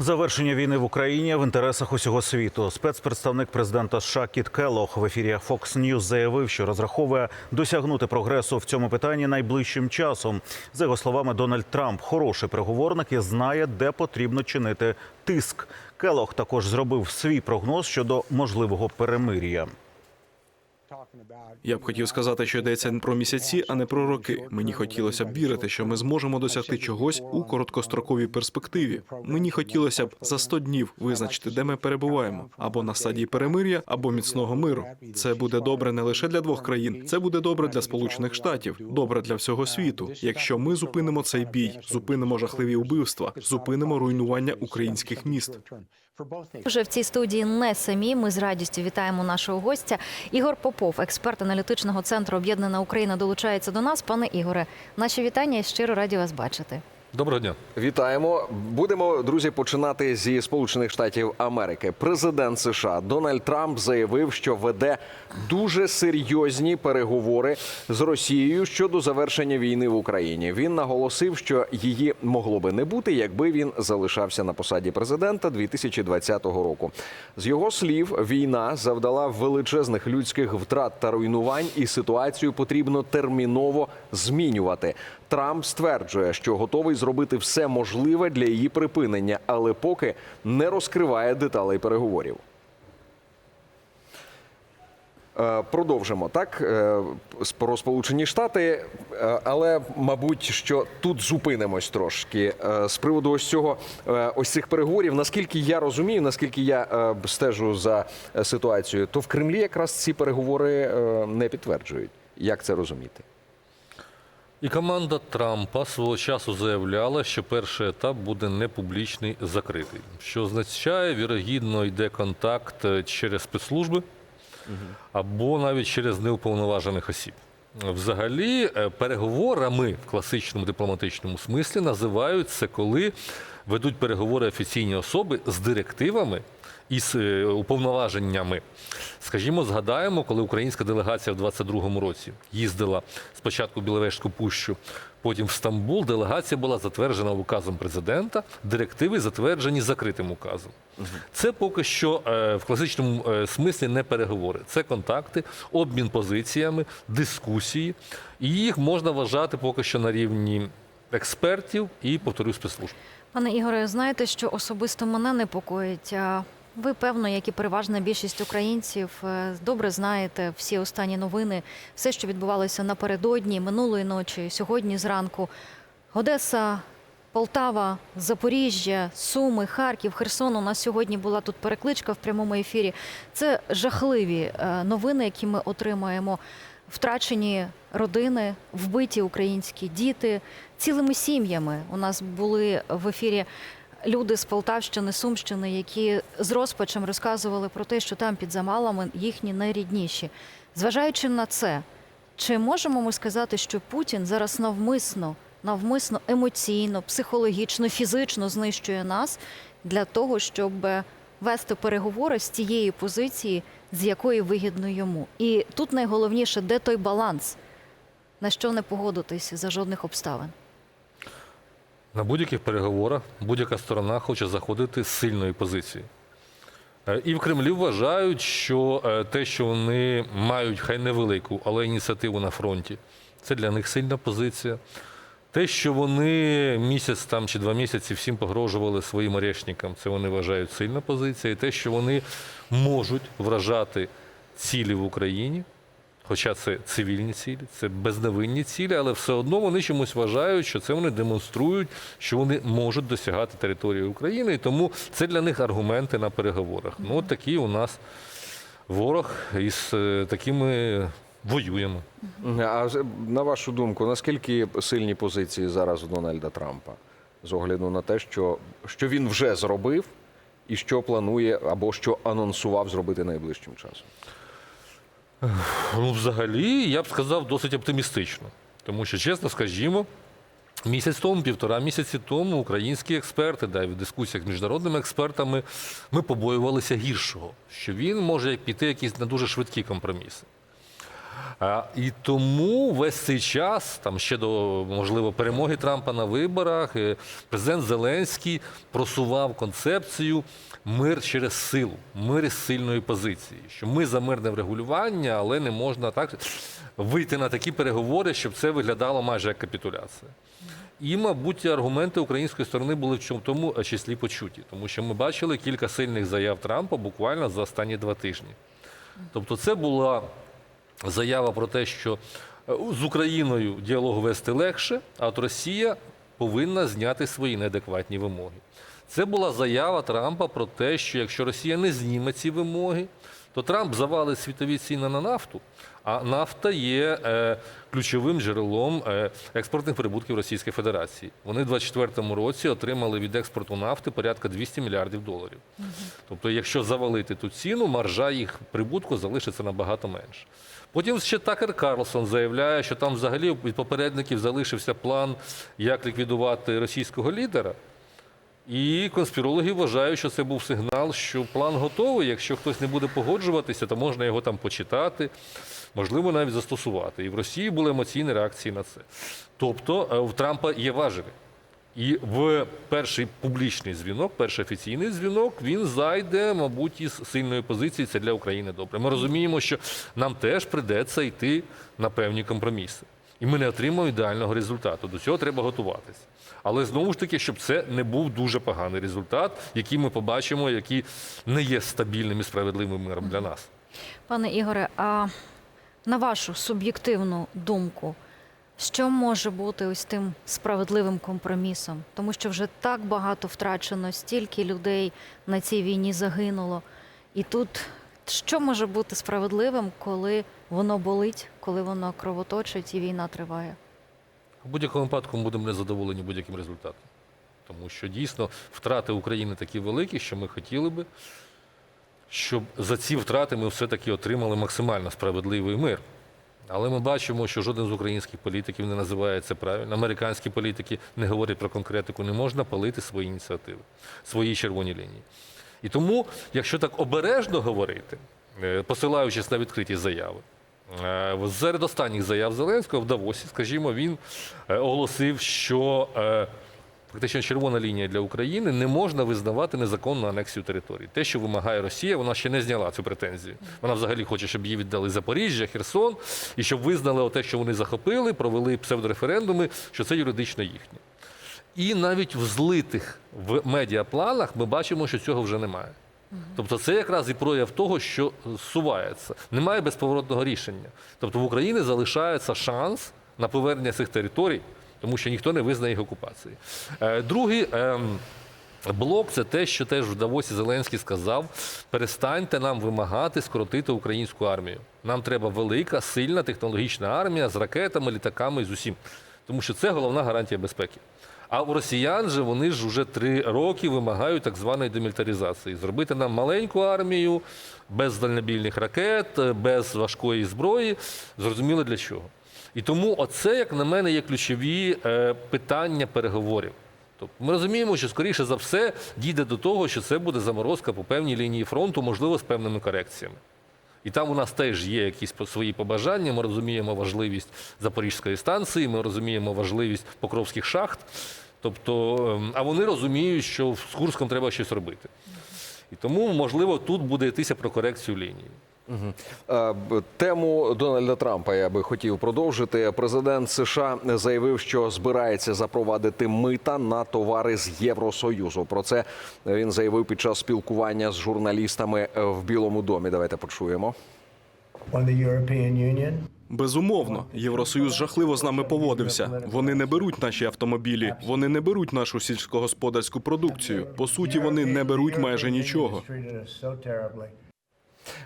Завершення війни в Україні в інтересах усього світу. Спецпредставник президента США Кіт Келлог в ефірі Fox News заявив, що розраховує досягнути прогресу в цьому питанні найближчим часом. За його словами, Дональд Трамп хороший переговорник і знає, де потрібно чинити тиск. Келлог також зробив свій прогноз щодо можливого перемир'я. Я б хотів сказати, що йдеться про місяці, а не про роки. Мені хотілося б вірити, що ми зможемо досягти чогось у короткостроковій перспективі. Мені хотілося б за 100 днів визначити, де ми перебуваємо, або на стадії перемир'я, або міцного миру. Це буде добре не лише для двох країн, це буде добре для Сполучених Штатів, добре для всього світу. Якщо ми зупинимо цей бій, зупинимо жахливі вбивства, зупинимо руйнування українських міст. Вже в цій студії не самі. Ми з радістю вітаємо нашого гостя. Ігор Попов, експерт аналітичного центру Об'єднана Україна, долучається до нас. Пане Ігоре, наші вітання і щиро раді вас бачити. Доброго дня. Вітаємо. Будемо, друзі, починати зі Сполучених Штатів Америки. Президент США Дональд Трамп заявив, що веде дуже серйозні переговори з Росією щодо завершення війни в Україні. Він наголосив, що її могло би не бути, якби він залишався на посаді президента 2020 року. З його слів, війна завдала величезних людських втрат та руйнувань, і ситуацію потрібно терміново змінювати. Трамп стверджує, що готовий зробити все можливе для її припинення, але поки не розкриває деталей переговорів. Е, Продовжимо так е, про Сполучені Штати, е, але мабуть, що тут зупинимось трошки з приводу ось цього ось цих переговорів. Наскільки я розумію, наскільки я стежу за ситуацією, то в Кремлі якраз ці переговори не підтверджують. Як це розуміти? І команда Трампа свого часу заявляла, що перший етап буде не публічний, закритий. Що означає, вірогідно, йде контакт е, через спецслужби або навіть через неуповноважених осіб. Взагалі, е, переговорами в класичному дипломатичному смислі називають це, коли ведуть переговори офіційні особи з директивами і з е, уповноваженнями. Скажімо, згадаємо, коли українська делегація в 22-му році їздила спочатку в Біловежську пущу, потім в Стамбул. Делегація була затверджена указом президента, директиви затверджені закритим указом. Це поки що е, в класичному е, смислі не переговори. Це контакти, обмін позиціями, дискусії. І їх можна вважати поки що на рівні експертів і, повторюю, спецслужб. Пане Ігоре, знаєте, що особисто мене непокоїть. Ви, певно, як і переважна більшість українців, е, добре знаєте всі останні новини, все, що відбувалося напередодні, минулої ночі, сьогодні зранку. Одеса, Полтава, Запоріжжя, Суми, Харків, Херсон. У нас сьогодні була тут перекличка в прямому ефірі. Це жахливі е, новини, які ми отримаємо. Втрачені родини, вбиті українські діти цілими сім'ями. У нас були в ефірі люди з Полтавщини, Сумщини, які з розпачем розказували про те, що там під замалами їхні найрідніші. Зважаючи на це, чи можемо ми сказати, що Путін зараз навмисно, навмисно емоційно, психологічно, фізично знищує нас для того, щоб вести переговори з тієї позиції, з якої вигідно йому? І тут найголовніше, де той баланс, на що не погодитись за жодних обставин. На будь-яких переговорах будь-яка сторона хоче заходити з сильної позиції. Е, І в Кремлі вважають, що е, те, що вони мають хай невелику, але ініціативу на фронті, це для них сильна позиція. Те, що вони місяць там чи два місяці всім погрожували своїм орешникам, це вони вважають сильна позиція. І те, що вони можуть вражати цілі в Україні, Хоча це цивільні цілі, це безневинні цілі, але все одно вони чомусь вважають, що це вони демонструють, що вони можуть досягати території України, і тому це для них аргументи на переговорах. Ну, от такий у нас ворог, і з е, такими воюємо. А на вашу думку, наскільки сильні позиції зараз у Дональда Трампа з огляду на те, що, що він вже зробив, і що планує або що анонсував зробити найближчим часом? Ну, взагалі, я б сказав, досить оптимістично. Тому що, чесно скажімо, місяць тому, півтора місяці тому українські експерти, да, в дискусіях з міжнародними експертами, ми побоювалися гіршого, що він може піти якісь на дуже швидкі компроміси. І тому весь цей час, там ще до можливо перемоги Трампа на виборах, е, президент Зеленський просував концепцію мир через силу, мир із сильної позиції. Що ми за мирне врегулювання, але не можна так вийти на такі переговори, щоб це виглядало майже як капітуляція. І, мабуть, аргументи української сторони були в чому тому числі почуті, тому що ми бачили кілька сильних заяв Трампа буквально за останні два тижні. Тобто, це була заява про те, що е, з Україною діалог вести легше, а от Росія повинна зняти свої неадекватні вимоги. Це була заява Трампа про те, що якщо Росія не зніме ці вимоги, то Трамп завалить світові ціни на нафту, а нафта є е, ключовим джерелом е, експортних прибутків Російської Федерації. Вони в 2024 році отримали від експорту нафти порядка 200 мільярдів доларів. Тобто, якщо завалити ту ціну, маржа їх прибутку залишиться набагато менше. Потім ще Такер Карлсон заявляє, що там взагалі від попередників залишився план, як ліквідувати російського лідера. І конспірологи вважають, що це був сигнал, що план готовий. Якщо хтось не буде погоджуватися, то можна його там почитати, можливо, навіть застосувати. І в Росії були емоційні реакції на це. Тобто е, в Трампа є важелі. І в перший публічний дзвінок, перший офіційний дзвінок, він зайде, мабуть, із сильної позиції. Це для України добре. Ми розуміємо, що нам теж придеться йти на певні компроміси. І ми не отримаємо ідеального результату. До цього треба готуватися. Але знову ж таки, щоб це не був дуже поганий результат, який ми побачимо, який не є стабільним і справедливим миром для нас. Пане Ігоре, а на вашу суб'єктивну думку, що може бути ось тим справедливим компромісом? Тому що вже так багато втрачено, стільки людей на цій війні загинуло. І тут що може бути справедливим, коли воно болить, коли воно кровоточить і війна триває? В будь-якому випадку ми будемо незадоволені будь-яким результатом. Тому що дійсно втрати України такі великі, що ми хотіли би, щоб за ці втрати ми все-таки отримали максимально справедливий мир. Але ми бачимо, що жоден з українських політиків не називає це правильно. Американські політики не говорять про конкретику, не можна палити свої ініціативи, свої червоні лінії. І тому, якщо так обережно говорити, е, посилаючись на відкриті заяви, е, серед останніх заяв Зеленського в Давосі, скажімо, він е, оголосив, що фактично червона лінія для України не можна визнавати незаконну анексію території. Те, що вимагає Росія, вона ще не зняла цю претензію. Вона взагалі хоче, щоб її віддали Запоріжжя, Херсон, і щоб визнали те, що вони захопили, провели псевдореферендуми, що це юридично їхнє. І навіть в злитих в медіапланах ми бачимо, що цього вже немає. Тобто це якраз і прояв того, що зсувається. Немає безповоротного рішення. Тобто в Україні залишається шанс на повернення цих територій, тому що ніхто не визнає їх окупації. Е, Другий ем, блок це те, що теж в Давосі Зеленський сказав: перестаньте нам вимагати скоротити українську армію. Нам треба велика, сильна технологічна армія з ракетами, літаками і з усім. Тому що це головна гарантія безпеки. А у росіян же вони ж вже три роки вимагають так званої демілітаризації. Зробити нам маленьку армію без дальнобільних ракет, без важкої зброї. Зрозуміло для чого. І тому оце, як на мене, є ключові е, питання переговорів. Тобто ми розуміємо, що скоріше за все дійде до того, що це буде заморозка по певній лінії фронту, можливо, з певними корекціями. І там у нас теж є якісь свої побажання. Ми розуміємо важливість Запорізької станції, ми розуміємо важливість Покровських шахт. Тобто, ем, а вони розуміють, що з Курском треба щось робити. І тому, можливо, тут буде йтися про корекцію лінії. Е, Тему Дональда Трампа я би хотів продовжити. Президент США заявив, що збирається запровадити мита на товари з Євросоюзу. Про це він заявив під час спілкування з журналістами е, в Білому домі. Давайте почуємо. Безумовно, Євросоюз жахливо з нами поводився. Вони не беруть наші автомобілі, вони не беруть нашу сільськогосподарську продукцію. По суті, вони не беруть майже нічого.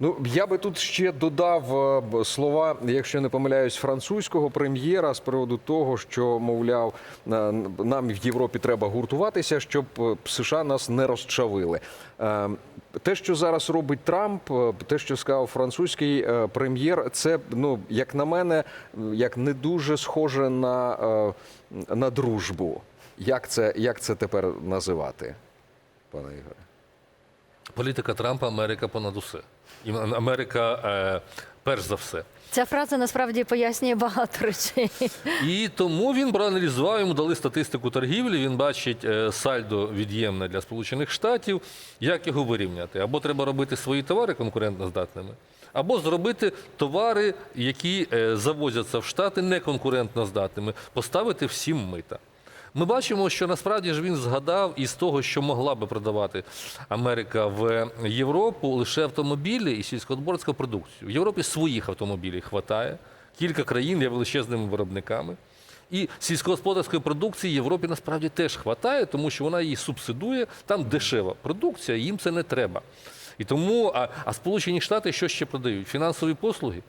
Ну я би тут ще додав е, слова, якщо не помиляюсь, французького прем'єра з приводу того, що мовляв, е, нам в Європі треба гуртуватися, щоб е, США нас не розчавили. Те, що зараз робить Трамп, те, що сказав французький прем'єр, це ну як на мене, як не дуже схоже на, на дружбу. Як це, як це тепер називати, пане Ігоре? Політика Трампа Америка понад усе. І Америка е, перш за все. Ця фраза насправді пояснює багато речей. І тому він проаналізував, йому дали статистику торгівлі. Він бачить е, сальдо від'ємне для Сполучених Штатів. Як його вирівняти? Або треба робити свої товари конкурентноздатними, або зробити товари, які е, завозяться в Штати неконкурентноздатними, поставити всім мита. Ми бачимо, що насправді ж він згадав із того, що могла би продавати Америка в Європу лише автомобілі і сільськогосподарську продукцію. В Європі своїх автомобілів хватає. Кілька країн є величезними виробниками. І сільськогосподарської продукції Європі насправді теж хватає, тому що вона її субсидує. Там дешева продукція, їм це не треба. І тому, а, а Сполучені Штати що ще продають? Фінансові послуги,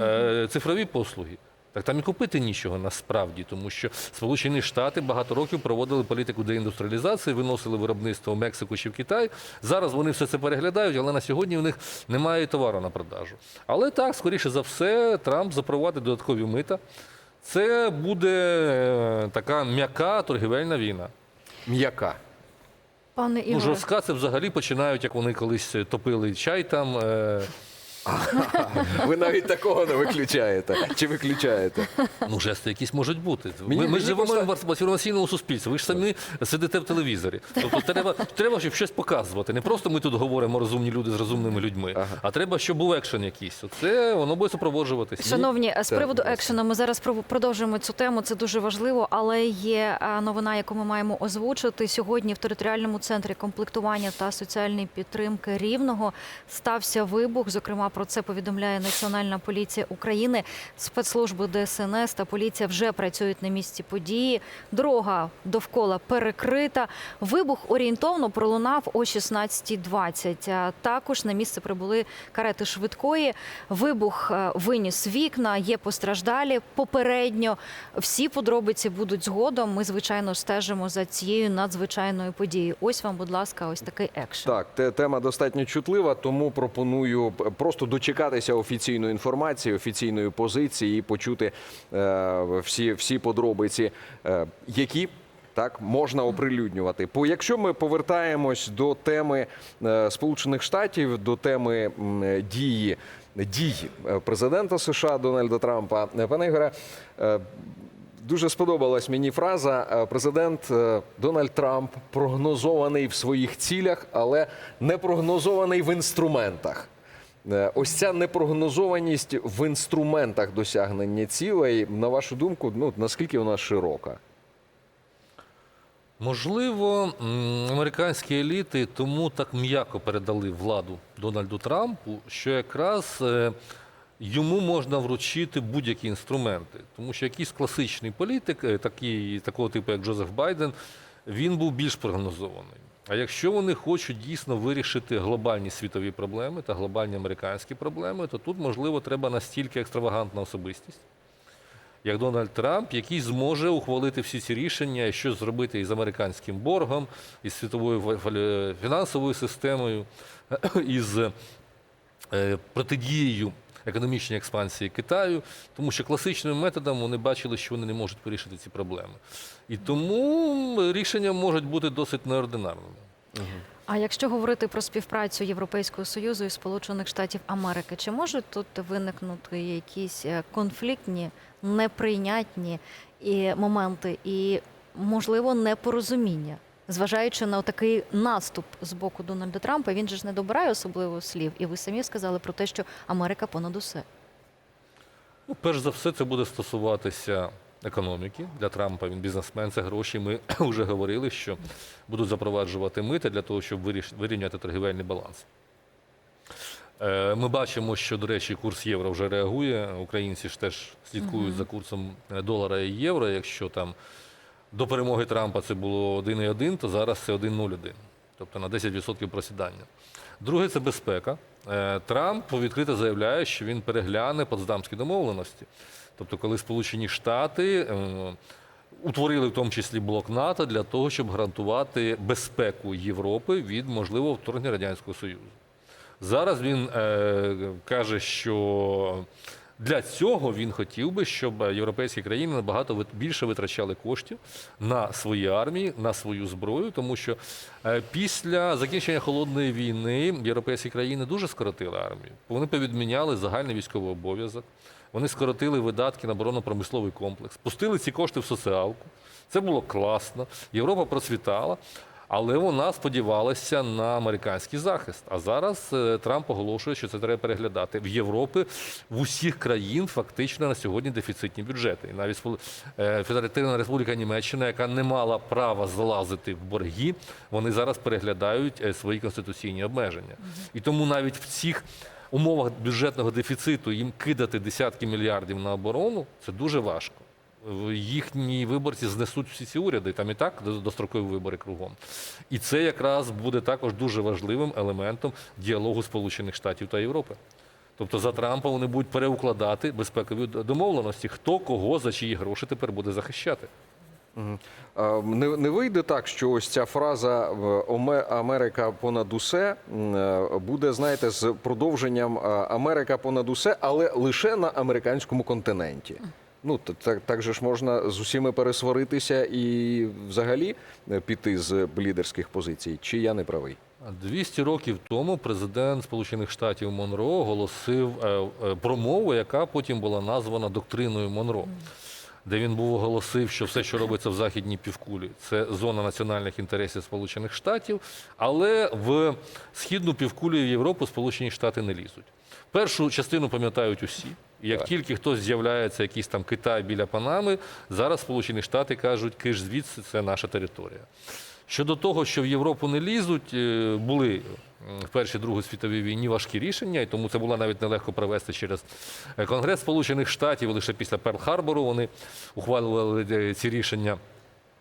е, цифрові послуги. Так там і купити нічого насправді, тому що Сполучені Штати багато років проводили політику деіндустріалізації, виносили виробництво в Мексику чи в Китай. Зараз вони все це переглядають, але на сьогодні у них немає товару на продажу. Але так, скоріше за все, Трамп запровадить додаткові мита. Це буде е, така м'яка торгівельна війна. М'яка. Пане Ну, жорстка це взагалі починають, як вони колись топили чай там. е, Ви навіть такого не виключаєте. Чи виключаєте? Ну, жести якісь можуть бути. Мені- ми ми мені ж живемо просто- в інформаційному суспільстві. Ви ж самі сидите в телевізорі. Тобто треба, треба щоб щось показувати. Не просто ми тут говоримо розумні люди з розумними людьми, а треба, щоб був екшен якийсь. Оце воно буде супроводжуватися. Шановні, з приводу ласка. екшену, ми зараз пров- продовжуємо цю тему. Це дуже важливо, але є а, новина, яку ми маємо озвучити сьогодні. В територіальному центрі комплектування та соціальної підтримки рівного стався вибух. Зокрема, про це повідомляє Національна поліція України. Спецслужби ДСНС та поліція вже працюють на місці події. Дорога довкола перекрита. Вибух орієнтовно пролунав о 16.20. А Також на місце прибули карети швидкої. Вибух е, виніс вікна, є постраждалі. Попередньо всі подробиці будуть згодом. Ми звичайно стежимо за цією надзвичайною подією. Ось вам, будь ласка, ось такий екшен. Так, тема достатньо чутлива, тому пропоную п- дочекатися офіційної інформації, офіційної позиції і почути е, всі, всі подробиці, е, які. Так, можна оприлюднювати. Бо якщо ми повертаємось до теми е, Сполучених Штатів, до теми дії дій президента США Дональда Трампа, пане Ігоре, Дуже сподобалась мені фраза. Президент Дональд Трамп прогнозований в своїх цілях, але не прогнозований в інструментах. Е, Ось ця непрогнозованість в інструментах досягнення цілей, на вашу думку, ну наскільки вона широка? Можливо, американські еліти тому так м'яко передали владу Дональду Трампу, що якраз е, йому можна вручити будь-які інструменти. Тому що якийсь класичний політик, е, такий, такого типу, як Джозеф Байден, він був більш прогнозований. А якщо вони хочуть дійсно вирішити глобальні світові проблеми та глобальні американські проблеми, то тут, можливо, треба настільки екстравагантна особистість як Дональд Трамп, який зможе ухвалити всі ці рішення, і що зробити із американським боргом, із світовою фінансовою системою, із е, протидією економічній експансії Китаю, тому що класичним методом вони бачили, що вони не можуть вирішити ці проблеми. І тому рішення можуть бути досить неординарними. А якщо говорити про співпрацю Європейського союзу і Сполучених Штатів Америки, чи можуть тут виникнути якісь е, конфліктні, неприйнятні і моменти, і можливо непорозуміння? Зважаючи на такий наступ з боку Дональда Трампа, він же ж не добирає особливо слів, і ви самі сказали про те, що Америка понад усе. Ну, перш за все, це буде стосуватися економіки. Для Трампа він бізнесмен, це гроші. Ми вже говорили, що будуть запроваджувати мити для того, щоб вирівняти торгівельний баланс. Е, Ми бачимо, що, до речі, курс євро вже реагує. Українці ж теж слідкують за курсом долара і євро. Якщо там до перемоги Трампа це було 1,1, то зараз це 1,01. Тобто на 10% просідання. Друге це безпека. Е, Трамп відкрито заявляє, що він перегляне потсдамські домовленості. Тобто, коли Сполучені Штати е, утворили в тому числі блок НАТО для того, щоб гарантувати безпеку Європи від можливого вторгнення Радянського Союзу. Зараз він е, каже, що Для цього він хотів би, щоб європейські країни набагато більше витрачали коштів на свої армії, на свою зброю, тому що е, після закінчення холодної війни європейські країни дуже скоротили армію. Вони повідміняли загальний військовий обов'язок. Вони скоротили видатки на оборонно-промисловий комплекс, пустили ці кошти в соціалку. Це було класно. Європа процвітала. Але вона сподівалася на американський захист. А зараз е, Трамп оголошує, що це треба переглядати. В Європі в усіх країн фактично на сьогодні дефіцитні бюджети. І навіть е, Федеративна Республіка Німеччина, яка не мала права залазити в борги, вони зараз переглядають е, свої конституційні обмеження. І тому навіть в цих умовах бюджетного дефіциту їм кидати десятки мільярдів на оборону це дуже важко. Їхні виборці знесуть всі ці уряди, там і так дострокові вибори кругом. І це якраз буде також дуже важливим елементом діалогу Сполучених Штатів та Європи. Тобто за Трампа вони будуть переукладати безпекові домовленості, хто кого за чиї гроші тепер буде захищати. Не, не вийде так, що ось ця фраза Америка понад усе е, буде, знаєте, з продовженням Америка понад усе, але лише на американському континенті. Ну, так, так же ж можна з усіми пересваритися і взагалі е, піти з лідерських позицій. Чи я не правий? 200 років тому президент Сполучених Штатів Монро оголосив е, е, промову, яка потім була названа доктриною Монро. Де він був оголосив, що все, що робиться в західній півкулі, це зона національних інтересів Сполучених Штатів, але в східну півкулю і Європу Сполучені Штати не лізуть. Першу частину пам'ятають усі. Як тільки хтось з'являється, якийсь там Китай біля Панами, зараз Сполучені Штати кажуть, киш звідси це наша територія. Щодо того, що в Європу не лізуть, е, були в Першій Другій світовій війні важкі рішення, і тому це було навіть нелегко провести через е, Конгрес Сполучених Штатів. Лише після Перл-Харбору вони ухвалювали е, ці рішення.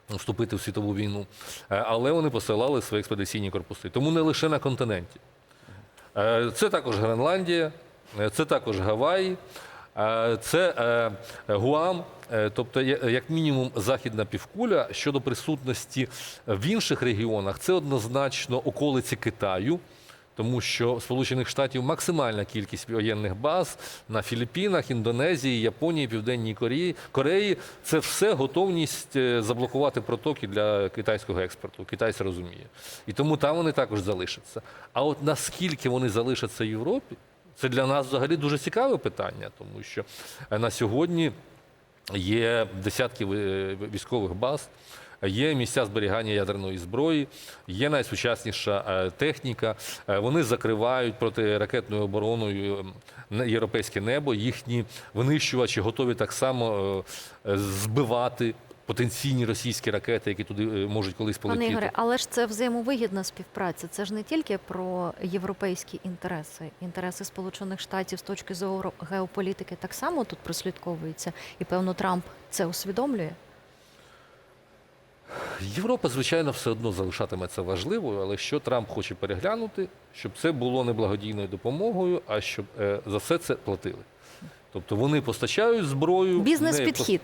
Вступити в світову війну, Е, але вони посилали свої експедиційні корпуси. Тому не лише на континенті. Е, Це також Гренландія, е, це також Гаваї, е, це е, Гуам, е, тобто, як мінімум, західна півкуля щодо присутності в інших регіонах, це однозначно околиці Китаю. Тому що Сполучених Штатів максимальна кількість воєнних баз на Філіппінах, Індонезії, Японії, Південній Кореї. Кореї це все готовність е, заблокувати протоки для китайського експорту. Китай це розуміє. І тому там вони також залишаться. А от наскільки вони залишаться в Європі, це для нас взагалі дуже цікаве питання, тому що е, на сьогодні є десятки військових баз. Є місця зберігання ядерної зброї, є найсучасніша е, техніка. Е, Вони закривають протиракетною обороною європейське небо. Їхні винищувачі готові так само збивати потенційні російські ракети, які туди е, можуть колись Пане полетіти. Ігоре, але ж це взаємовигідна співпраця. Це ж не тільки про європейські інтереси, інтереси Сполучених Штатів з точки зору геополітики так само тут прослідковується, і певно Трамп це усвідомлює. Європа, звичайно, все одно залишатиметься важливою, але що Трамп хоче переглянути, щоб це було не благодійною допомогою, а щоб е, за все це платили. Тобто вони постачають зброю Бізнес-підхід.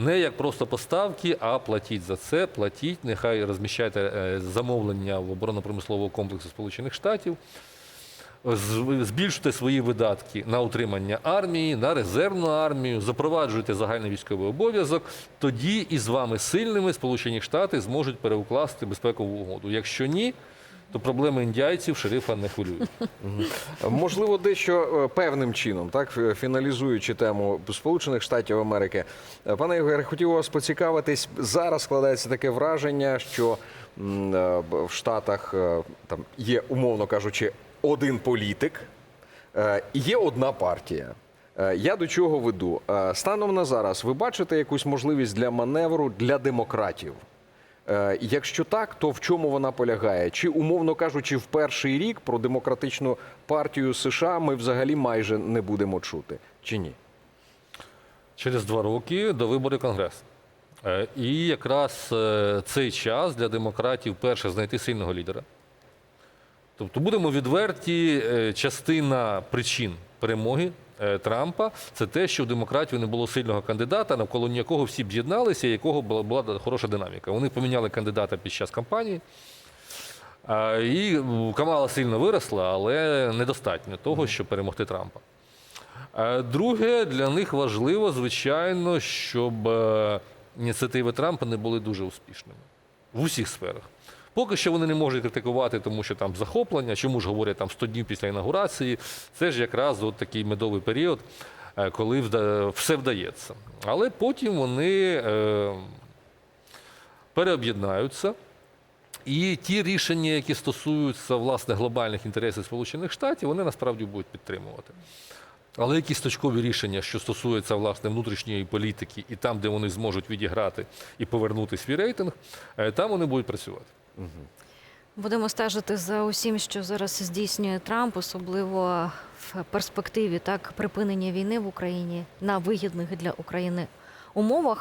Не як просто поставки, а платіть за це, платіть, нехай розміщайте е, замовлення в оборонно-промислового комплексу Сполучених Штатів, збільшуйте свої видатки на утримання армії, на резервну армію, запроваджуйте загальний військовий обов'язок. Тоді і з вами сильними Сполучені Штати зможуть переукласти безпекову угоду. Якщо ні, то проблеми індійців шерифа не хвилюють. Можливо, дещо е, певним чином, так фіналізуючи тему Сполучених Штатів Америки. Е, Пане Ігоре, хотів вас поцікавитись. Зараз складається таке враження, що е, в Штатах там є, умовно кажучи, один політик, є одна партія. Я до чого веду? Станом на зараз ви бачите якусь можливість для маневру для демократів? Е, Якщо так, то в чому вона полягає? Чи, умовно кажучи, в перший рік про демократичну партію США ми взагалі майже не будемо чути? Чи ні? через два роки до виборів Конгресу. Е, І якраз е, цей час для демократів перше знайти сильного лідера. Тобто, будемо відверті, частина причин перемоги е, Трампа це те, що в демократів не було сильного кандидата, навколо якого всі б з'єдналися, і якого була, була хороша динаміка. Вони поміняли кандидата під час кампанії. І Камала сильно виросла, але недостатньо того, щоб перемогти Трампа. Друге, для них важливо, звичайно, щоб е, ініціативи Трампа не були дуже успішними в усіх сферах. Поки що вони не можуть критикувати, тому що там захоплення, чому ж говорять там 100 днів після інаугурації. Це ж якраз от такий медовий період, е, коли все вдається. Але потім вони е, переоб'єднаються. І ті рішення, які стосуються власне глобальних інтересів Сполучених Штатів, вони насправді будуть підтримувати. Але якісь точкові рішення, що стосуються власне внутрішньої політики, і там, де вони зможуть відіграти і повернути свій рейтинг, е, там вони будуть працювати. Будемо стежити за усім, що зараз здійснює Трамп, особливо в перспективі так припинення війни в Україні на вигідних для України умовах.